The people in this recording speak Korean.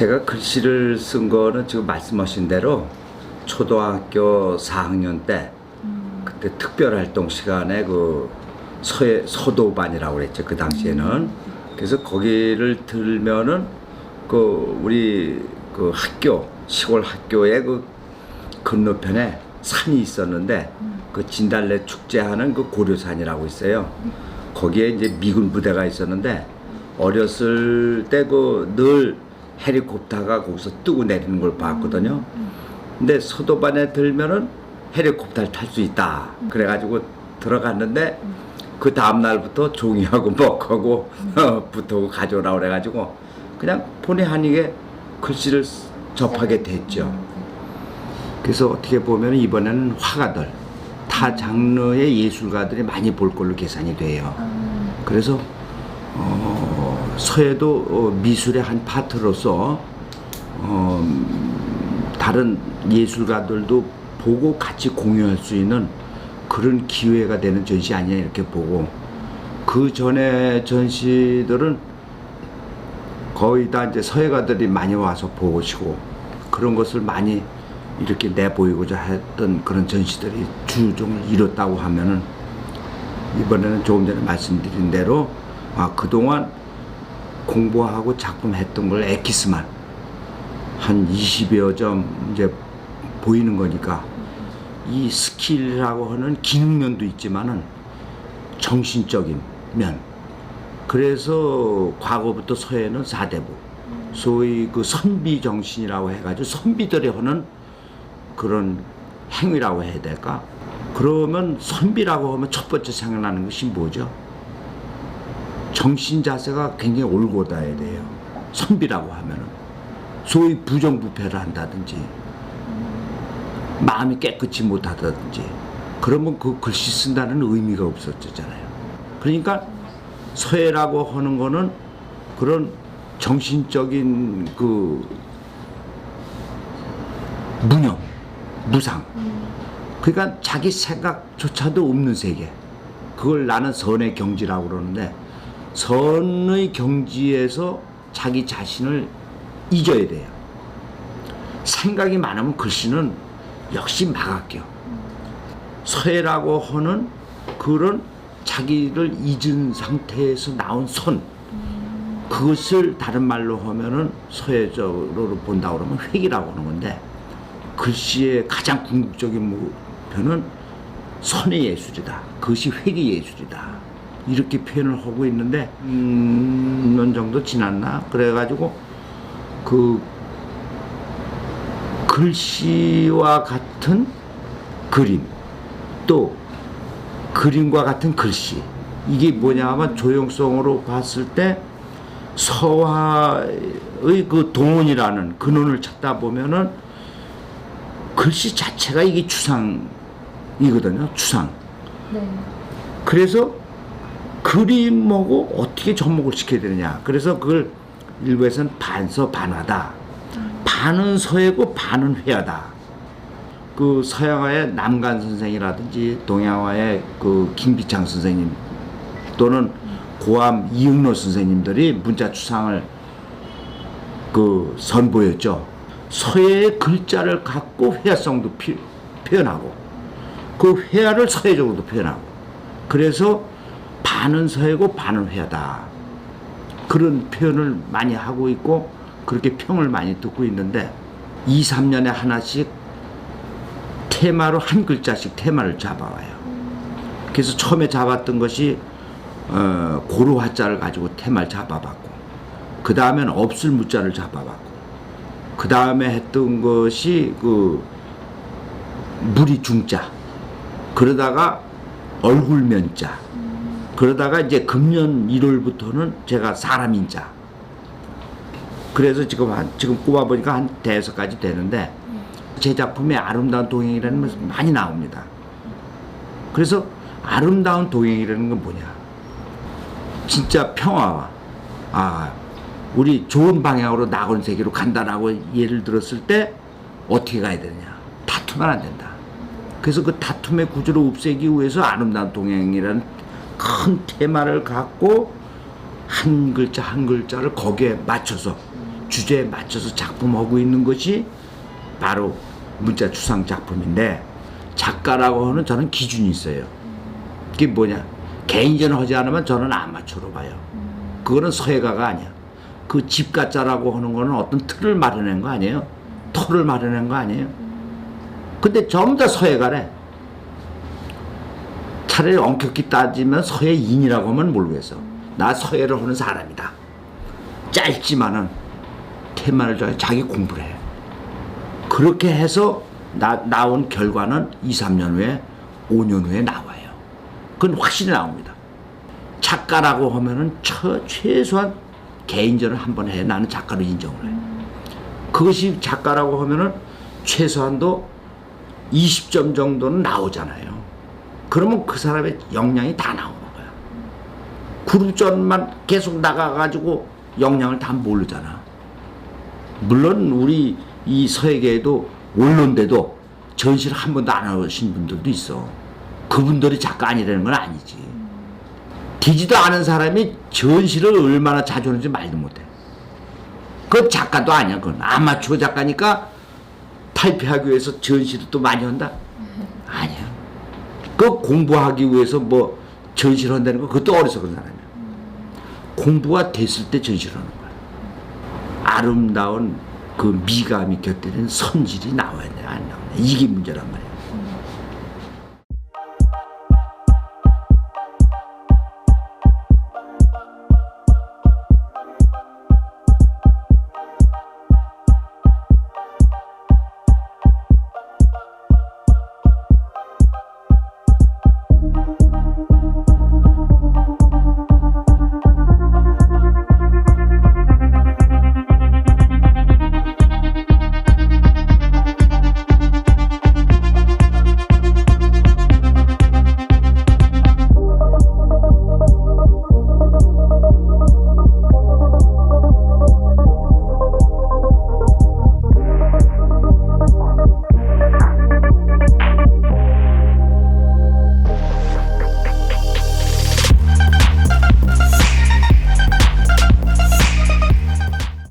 제가 글씨를 쓴 거는 지금 말씀하신 대로 초등학교 4학년 때 그때 특별활동 시간에 그 서해 서도반이라고 그랬죠 그 당시에는. 그래서 거기를 들면은 그 우리 그 학교 시골 학교의 그 건너편에 산이 있었는데 그 진달래 축제하는 그 고려산이라고 있어요. 거기에 이제 미군 부대가 있었는데 어렸을 때 그 늘 헬리콥터가 거기서 뜨고 내리는 걸 봤거든요. 근데 서도반에 들면은 헬리콥터를 탈 수 있다. 그래가지고 들어갔는데 그 다음 날부터 종이하고 먹하고 붙하고 가져오라 그래가지고 그냥 본의 아니게 글씨를 쓰- 접하게 됐죠. 그래서 어떻게 보면 이번에는 화가들 타 장르의 예술가들이 많이 볼 걸로 계산이 돼요. 그래서 어, 서해도 어, 미술의 한 파트로서 어, 음, 다른 예술가들도 보고 같이 공유할 수 있는 그런 기회가 되는 전시 아니냐 이렇게 보고 그 전에 전시들은 거의 다 이제 서예가들이 많이 와서 보시고 그런 것을 많이 이렇게 내보이고자 했던 그런 전시들이 주종을 이뤘다고 하면은 이번에는 조금 전에 말씀드린 대로 아 그동안 공부하고 작품했던 걸 엑기스만 한 20여 점 이제 보이는 거니까 이 스킬이라고 하는 기능면도 있지만은 정신적인 면 그래서 과거부터 서해는 사대부 소위 그 선비 정신이라고 해가지고 선비들이 하는 그런 행위라고 해야 될까? 그러면 선비라고 하면 첫 번째 생각나는 것이 뭐죠? 정신 자세가 굉장히 올곧아야 돼요. 선비라고 하면은 소위 부정부패를 한다든지 마음이 깨끗이 못하다든지 그러면 그 글씨 쓴다는 의미가 없었잖아요. 그러니까 서예라고 하는 거는 그런 정신적인 그 무념, 무상. 그러니까 자기 생각조차도 없는 세계. 그걸 나는 선의 경지라고 그러는데 선의 경지에서 자기 자신을 잊어야 돼요. 생각이 많으면 글씨는 역시 막아껴. 서해라고 하는 그런 자기를 잊은 상태에서 나온 선. 그것을 다른 말로 하면은 서해적으로 본다 그러면 획이라고 하는 건데 글씨의 가장 궁극적인 목표는 선의 예술이다. 그것이 획의 예술이다. 이렇게 표현을 하고 있는데 음, 년 정도 지났나? 그래가지고 그 글씨와 같은 그림 또 그림과 같은 글씨. 이게 뭐냐 하면 조형성으로 봤을 때 서화의 그 동원이라는 근원을 찾다 보면은 글씨 자체가 이게 추상이거든요 추상. 네. 그래서 그림하고 어떻게 접목을 시켜야 되느냐. 그래서 그걸 일부에서는 반서 반화다. 반은 서예고 반은 회화다. 그 서양화의 남간 선생이라든지 동양화의 그 김비창 선생님 또는 고암 이응로 선생님들이 문자 추상을 그 선보였죠. 서예의 글자를 갖고 회화성도 피- 표현하고 그 회화를 서예적으로도 표현하고 그래서 반은 서예고 반은 회화다. 그런 표현을 많이 하고 있고 그렇게 평을 많이 듣고 있는데 2, 3년에 하나씩 테마로 한 글자씩 테마를 잡아와요. 그래서 처음에 잡았던 것이 어, 고로 화자를 가지고 테마를 잡아봤고 그 다음에는 없을 무자를 잡아봤고 그 다음에 했던 것이 그 무리 중자 그러다가 얼굴면자 그러다가 이제 금년 1월부터는 제가 사람 인자 그래서 지금 한 지금 꼽아보니까 한 대여섯까지 되는데 제 작품에 아름다운 동행이라는 것이 많이 나옵니다. 그래서 아름다운 동행이라는 건 뭐냐? 진짜 평화와 아 우리 좋은 방향으로 나아가는 세계로 간다라고 예를 들었을 때 어떻게 가야 되느냐? 다투면 안 된다. 그래서 그 다툼의 구조를 없애기 위해서 아름다운 동행이라는 큰 테마를 갖고 한 글자 한 글자를 거기에 맞춰서 주제에 맞춰서 작품하고 있는 것이 바로 문자 추상 작품인데 작가라고 하는 저는 기준이 있어요. 그게 뭐냐? 개인전 하지 않으면 저는 아마추어로 봐요. 그거는 서예가가 아니야. 그 집가짜라고 하는 거는 어떤 틀을 마련한 거 아니에요? 터를 마련한 거 아니에요? 근데 전부 다 서예가래. 차라리 엄격히 따지면 서예인이라고 하면 모르겠어. 나 서예를 하는 사람이다. 짧지만은 테마를 줘 자기 공부를 해. 그렇게 해서 나, 나온 결과는 2, 3년 후에 5년 후에 나와요. 그건 확실히 나옵니다. 작가라고 하면은 처, 최소한 개인전을 한 번 해. 나는 작가로 인정을 해. 그것이 작가라고 하면은 최소한도 20점 정도는 나오잖아요. 그러면 그 사람의 역량이 다 나오는 거야. 그룹전만 계속 나가가지고 역량을 다 모르잖아. 물론 우리 이 서예계에도 원론대도 전시를 한 번도 안 하신 분들도 있어. 그분들이 작가 아니라는 건 아니지. 되지도 않은 사람이 전시를 얼마나 자주 하는지 말도 못해. 그건 작가도 아니야. 그건 아마추어 작가니까 탈피하기 위해서 전시를 또 많이 한다? 그 공부하기 위해서 뭐 전시를 한다는 거 그것도 어리석은 사람이야. 공부가 됐을 때 전시를 하는 거야. 아름다운 그 미감이 곁들인 선질이 나와야 돼, 안 나오냐. 이게 문제란 말이야.